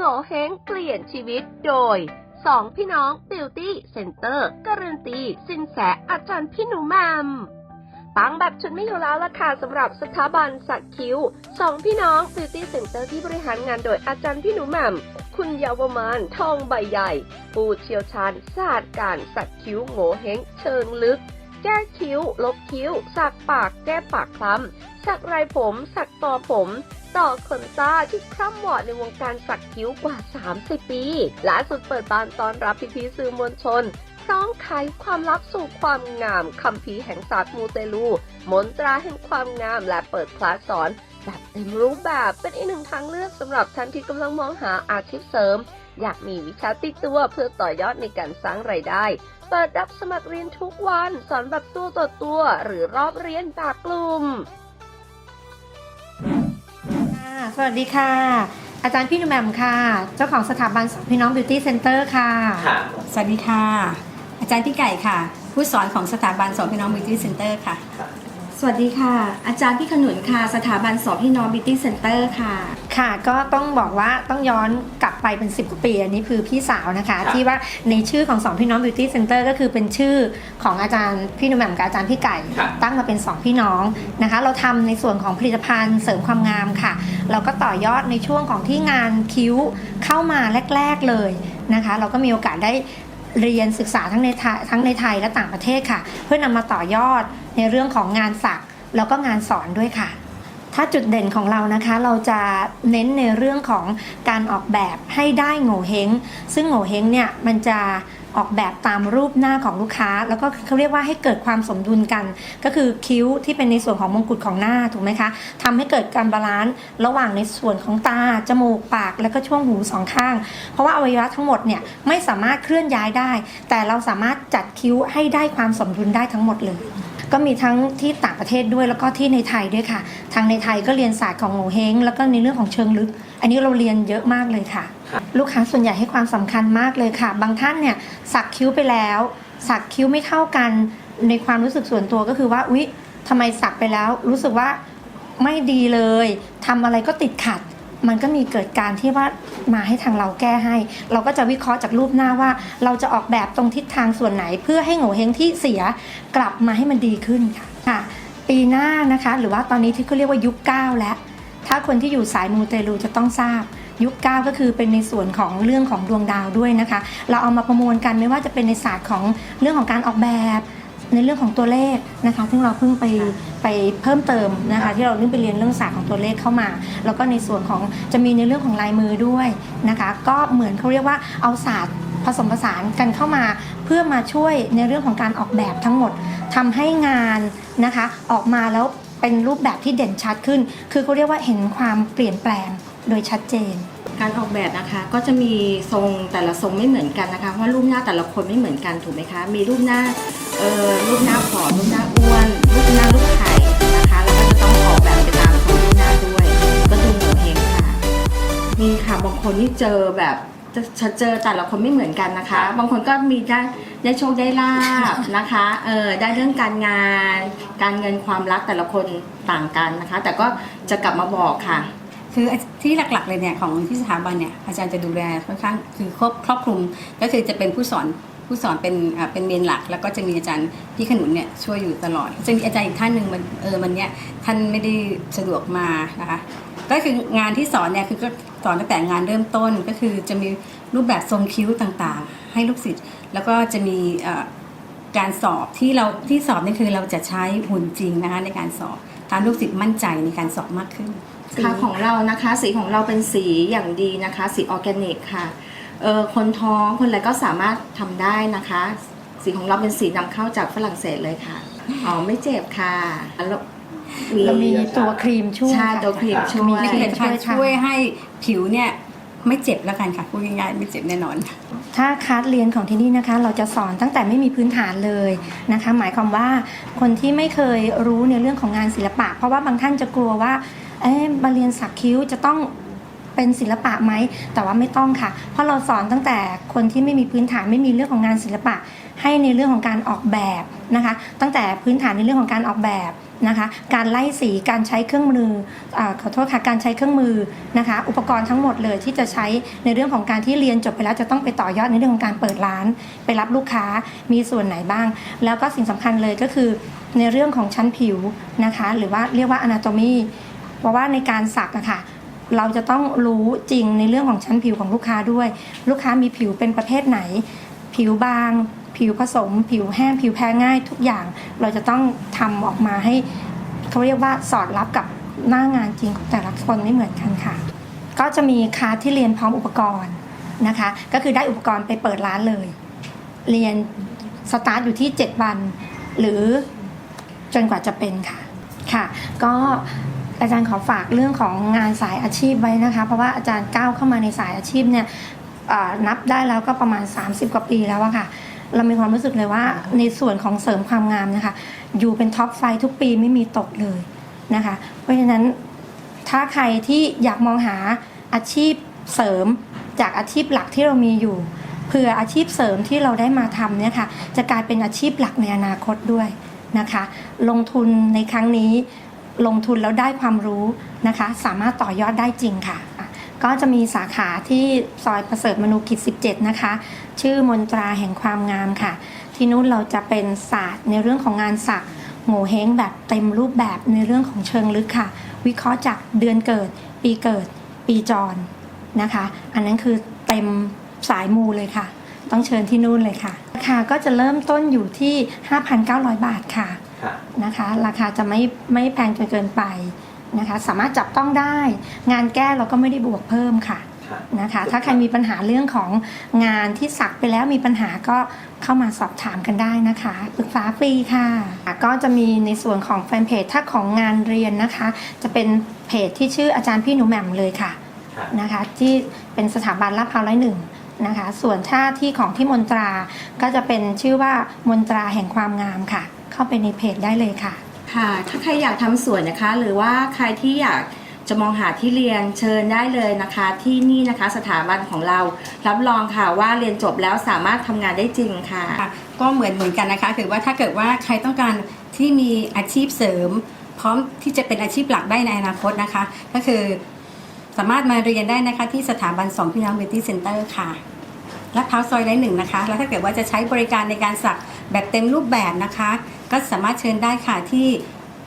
งอเฮงเปลี่ยนชีวิตโดยสองพี่น้อง Beauty Center การันตี สินแสอาจารย์พี่หนูแหมมปังแบบชุดไม่อยู่แล้วล่ะค่ะสำหรับสถาบันสักคิ้วสองพี่น้อง Beauty Center ที่บริหารงานโดยอาจารย์พี่หนูแหมมคุณเยาวมานทองใบใหญ่ ผู้เชี่ยวชาญศาสตร์การสักคิ้วโงเฮงเชิงลึกแก้คิ้ว ลบคิ้ว สักปาก แก้ปากคล้ำ สักไรผม สักต่อผม ต่อขนตาที่คร่ำวอดในวงการสักคิ้วกว่า 30 ปีล่าสุดเปิดบานตอนรับพี่ๆสื่อมวลชนพร้อมไขความลับสู่ความงามคำพีแห่งศาสตร์มูเตลู มนตราแห่งความงามและเปิดคลาสสอนแบบเต็มรูปแบบเป็นอีกหนึ่งทางเลือกสำหรับท่านที่กำลังมองหาอาชีพเสริม อยากมีวิชาติดตัวเพื่อต่อยอดในการสร้างไรายได้เปิดรับสมัครเรียนทุกวัน สอนแบบตัวต่อตัว หรือรอบเรียนแบบกลุ่ม สวัสดีค่ะ อาจารย์พี่หนุ่มแหม่มค่ะ เจ้าของสถาบันสองพี่น้องบิวตี้เซ็นเตอร์ค่ะค่ะ สวัสดีค่ะ อาจารย์พี่ไก่ค่ะ ผู้สอนของสถาบันสอนพี่น้องบิวตี้เซ็นเตอร์ค่ะ สวัสดีค่ะ อาจารย์พี่ขนุนค่ะ สถาบันสอนพี่น้องบิวตี้เซ็นเตอร์ค่ะ ค่ะก็ต้องบอกว่าต้องย้อนกลับไปเป็น 10กว่าปีอันนี้คือพี่สาวนะคะครับที่ว่าในชื่อของสองพี่น้องบิวตี้เซ็นเตอร์ก็คือเป็นชื่อของอาจารย์พี่หนุ่มแหม่มกับอาจารย์พี่ไก่ ครับตั้งมาเป็น2พี่น้องนะคะ เราทำในส่วนของผลิตภัณฑ์เสริมความงามค่ะ เราก็ต่อยอดในช่วงของที่งานคิ้วเข้ามาแรก ๆเลยนะคะ เราก็มีโอกาสได้ เรียนศึกษาทั้งในทยทั้งในไทยและต่างประเทศค่ะ เพื่อนำมาต่อยอดในเรื่องของงานสักแล้วก็งานสอนด้วยค่ะ ถ้าจุดเด่นของเรานะคะ เราจะเน้นในเรื่องของการออกแบบให้ได้โง่เฮงซึ่งโง่เฮงเนี่ยมันจะ ออกแบบตามรูปหน้าของลูกค้า แล้วก็เขาเรียกว่าให้เกิดความสมดุลกัน ก็คือคิ้วที่เป็นในส่วนของมงกุฎของหน้าถูกไหมคะทำให้เกิดการบาลานซ์ระหว่างในส่วนของตา จมูก ปาก แล้วก็ช่วงหูสองข้าง เพราะว่าอวัยวะทั้งหมดเนี่ยไม่สามารถเคลื่อนย้ายได้ แต่เราสามารถจัดคิ้วให้ได้ความสมดุลได้ทั้งหมดเลยก็มีทั้งที่ต่างประเทศด้วยแล้วก็ที่ในไทยด้วยค่ะ ทางในไทยก็เรียนศาสตร์ของโงเฮงแล้วก็ในเรื่องของเชิงลึก อันนี้เราเรียนเยอะมากเลยค่ะ ลูกค้าส่วนใหญ่ให้ความสำคัญมากเลยค่ะ บางท่านเนี่ยสักคิ้วไปแล้ว สักคิ้วไม่เท่ากันในความรู้สึกส่วนตัวก็คือว่าอุ๊ยทำไมสักไปแล้ว รู้สึกว่าไม่ดีเลยทำอะไรก็ติดขัด มันก็มีเกิดการที่ว่ามาให้ทางเราแก้ให้ เราก็จะวิเคราะห์จากรูปหน้าว่า เราจะออกแบบตรงทิศทางส่วนไหน เพื่อให้โง่เฮงที่เสียกลับมาให้มันดีขึ้นค่ะค่ะปีหน้านะคะ หรือว่าตอนนี้ที่เขาเรียกว่ายุคเก้าแล้วถ้าคนที่อยู่สายมูเตลูจะต้องทราบ ยุคเก้าก็คือเป็นในส่วนของเรื่องของดวงดาวด้วยนะคะ เราเอามาประมวลกันไม่ว่าจะเป็นในศาสตร์ของเรื่องของการออกแบบในเรื่องของตัวเลขนะคะ ซึ่งเราเพิ่งไปไปเพิ่มเติมนะคะ ที่เราเพิ่งไปเรียนเรื่องศาสตร์ของตัวเลขเข้ามา แล้วก็ในส่วนของจะมีในเรื่องของลายมือด้วยนะคะ ก็เหมือนเขาเรียกว่าเอาศาสตร์ผสมผสานกันเข้ามา เพื่อมาช่วยในเรื่องของการออกแบบทั้งหมดทำให้งานนะคะ ออกมาแล้วเป็นรูปแบบที่เด่นชัดขึ้น คือเขาเรียกว่าเห็นความเปลี่ยนแปลง โดยชัดเจน การออกแบบนะคะก็จะมีทรงแต่ละทรงไม่เหมือนกันนะคะเพราะรูปหน้าแต่ละคนไม่เหมือนกันถูกไหมคะ มีรูปหน้าเอ่อรูปหน้าผอมรูปหน้าอ้วนรูปหน้าลูกไข่นะคะแล้วก็จะต้องออกแบบไปตามของรูปหน้าด้วย ก็ดูโงเฮงค่ะมีค่ะบางคนนี่เจอแบบจะจะเจอแต่ละคนไม่เหมือนกันนะคะ บางคนก็มีได้ได้โชคได้ลาบนะคะเออได้เรื่องการงาน การเงินความรักแต่ละคนต่างกันนะคะ แต่ก็จะกลับมาบอกค่ะ คือที่หลักๆเลยเนี่ยของที่สถาบันเนี่ยอาจารย์จะดูแลค่อนข้างคือครอบครอบคลุมก็คือจะเป็นผู้สอนผู้สอนเป็นเป็นเมนหลัก แล้วก็จะมีอาจารย์พี่ขนุนเนี่ยช่วยอยู่ตลอดจะมีอาจารย์อีกท่านหนึ่งมันเออมันเนี่ยท่านไม่ได้สะดวกมานะคะก็คืองานที่สอนเนี่ยคือก็สอนตั้งแต่งานเริ่มต้นก็คือจะมีรูปแบบทรงคิ้วต่างๆ ให้ลูกศิษย์แล้วก็จะมีการสอบที่เราที่สอบนี่คือเราจะใช้หุ่นจริงนะคะในการสอบ ทำลูกศิษย์มั่นใจในการสอบมากขึ้นค่ะของเรานะคะสีของเราเป็นสีอย่างดีนะคะ สีออร์แกนิกค่ะเออคนท้องคนอะไรก็สามารถทำได้นะคะ สีของเราเป็นสีนำเข้าจากฝรั่งเศสเลยค่ะอ๋อไม่เจ็บค่ะแล้วเรามีตัวครีมช่วยใช่ค่ะตัวครีมช่วย มีนี่ครีเป็มนช่กาวรยค่ะช่วยให้ผิวเนี่ย ไม่เจ็บแล้วกันค่ะพูดง่ายๆไม่เจ็บแน่นอน ถ้าคัดเรียนของที่นี่นะคะ เราจะสอนตั้งแต่ไม่มีพื้นฐานเลยนะคะ หมายความว่าคนที่ไม่เคยรู้ในเรื่องของงานศิลปะ เพราะว่าบางท่านจะกลัวว่าเอ๊ะมาเรียนสักคิ้วจะต้องเป็นศิลปะไหม แต่ว่าไม่ต้องค่ะ เพราะเราสอนตั้งแต่คนที่ไม่มีพื้นฐานไม่มีเรื่องของงานศิลปะ ให้ในเรื่องของการออกแบบนะคะ ตั้งแต่พื้นฐานในเรื่องของการออกแบบ นะคะ การไล่สีการใช้เครื่องมืออขอโทษค่ะการใช้เครื่องมือนะคะ อุปกรณ์ทั้งหมดเลยที่จะใช้ในเรื่องของการที่เรียนจบไปแล้วจะต้องไปต่อยอดในเรื่องของการเปิดร้าน ไปรับลูกค้ามีส่วนไหนบ้าง แล้วก็สิ่งสำคัญเลยก็คือในเรื่องของชั้นผิวนะคะ หรือว่าเรียกว่า anatomy เพราะว่าในการสักอะค่ะเราจะต้องรู้จริงในเรื่องของชั้นผิวของลูกค้าด้วย ลูกค้ามีผิวเป็นประเภทไหน ผิวบาง ผิวผสม ผิวแห้ง ผิวแพ้ง่ายทุกอย่าง เราจะต้องทำออกมาให้เขาเรียกว่าสอดรับกับหน้างานจริงของแต่ละคนไม่เหมือนกันค่ะ ก็จะมีคาที่เรียนพร้อมอุปกรณ์นะคะ ก็คือได้อุปกรณ์ไปเปิดร้านเลย เรียนสตาร์ทอยู่ที่ 7 วัน หรือจนกว่าจะเป็นค่ะค่ะ ก็อาจารย์ขอฝากเรื่องของงานสายอาชีพไว้นะคะ เพราะว่าอาจารย์ก้าวเข้ามาในสายอาชีพเนี่ยนับได้แล้วก็ประมาณ 30 กว่าปีแล้วอะค่ะ เรามีความรู้สึกเลยว่าในส่วนของเสริมความงามนะคะ อยู่เป็นท็อปไฟทุกปีไม่มีตกเลยนะคะ เพราะฉะนั้นถ้าใครที่อยากมองหาอาชีพเสริมจากอาชีพหลักที่เรามีอยู่เผื่ออาชีพเสริมที่เราได้มาทำเนี่ยค่ะจะกลายเป็นอาชีพหลักในอนาคตด้วยนะคะ ลงทุนในครั้งนี้ลงทุนแล้วได้ความรู้นะคะ สามารถต่อยอดได้จริงค่ะ ก็จะมีสาขาที่ซอยประเสริฐมนูกิจ 17 นะคะ ชื่อมนตราแห่งความงามค่ะ ที่นู้นเราจะเป็นศาสตร์ในเรื่องของงานสักโง่เฮงแบบเต็มรูปแบบในเรื่องของเชิงลึกค่ะ วิเคราะห์จากเดือนเกิด ปีเกิด ปีจรนะคะ อันนั้นคือเต็มสายมูเลยค่ะ ต้องเชิญที่นู่นเลยค่ะ ราคาก็จะเริ่มต้นอยู่ที่ 5,900 บาทค่ะค่ะนะคะ ราคาจะไม่ไม่แพงจนเกินไป นะคะ สามารถจับต้องได้ งานแก้เราก็ไม่ได้บวกเพิ่มค่ะค่ะนะคะ ถ้าใครมีปัญหาเรื่องของงานที่สักไปแล้วมีปัญหาก็เข้ามาสอบถามกันได้นะคะปรึกษาฟรีค่ะ ก็จะมีในส่วนของแฟนเพจถ้าของงานเรียนนะคะ จะเป็นเพจที่ชื่ออาจารย์พี่หนูแหม่มเลยค่ะค่ะนะคะ ที่เป็นสถาบันลาดพร้าวร้อยหนึ่งนะคะ ส่วนถ้าที่ของที่มนตราก็จะเป็นชื่อว่ามนตราแห่งความงามค่ะ เข้าไปในเพจได้เลยค่ะ ค่ะ ถ้าใครอยากทำสวนนะคะ หรือว่าใครที่อยากจะมองหาที่เรียนเชิญได้เลยนะคะ ที่นี่นะคะสถาบันของเรารับรองค่ะว่าเรียนจบแล้วสามารถทำงานได้จริงค่ะ ค่ะก็เหมือนเหมือนกันนะคะคือว่าถ้าเกิดว่าใครต้องการที่มีอาชีพเสริม พร้อมที่จะเป็นอาชีพหลักได้ในอนาคตนะคะ ก็คือสามารถมาเรียนได้นะคะที่สถาบันสองพี่น้อง Beauty Center ค่ะลาดพร้าวซอยไร้หนึ่งนะคะ แล้วถ้าเกิดว่าจะใช้บริการในการสักแบบเต็มรูปแบบนะคะ ก็สามารถเชิญได้ค่ะที่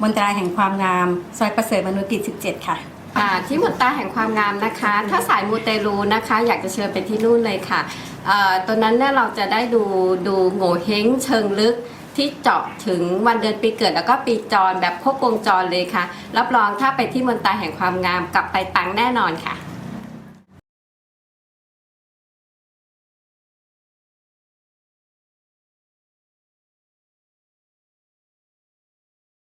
มนตราแห่งความงาม ซอยประเสริฐมนุกิจ 17 ค่ะ อ่าที่หมนตาแห่งความงามนะคะ ถ้าสายมูเตลูนะคะ อยากจะเชิญไปที่นู่นเลยค่ะเอ่อตัวนั้นเนี่ยเราจะได้ดูดูโง่เฮงเชิงลึกที่เจาะถึงวันเดือนปีเกิดแล้วก็ปีจรแบบครบวงจรเลยค่ะ รับรองถ้าไปที่มนตาแห่งความงามกลับไปตังแน่นอนค่ะ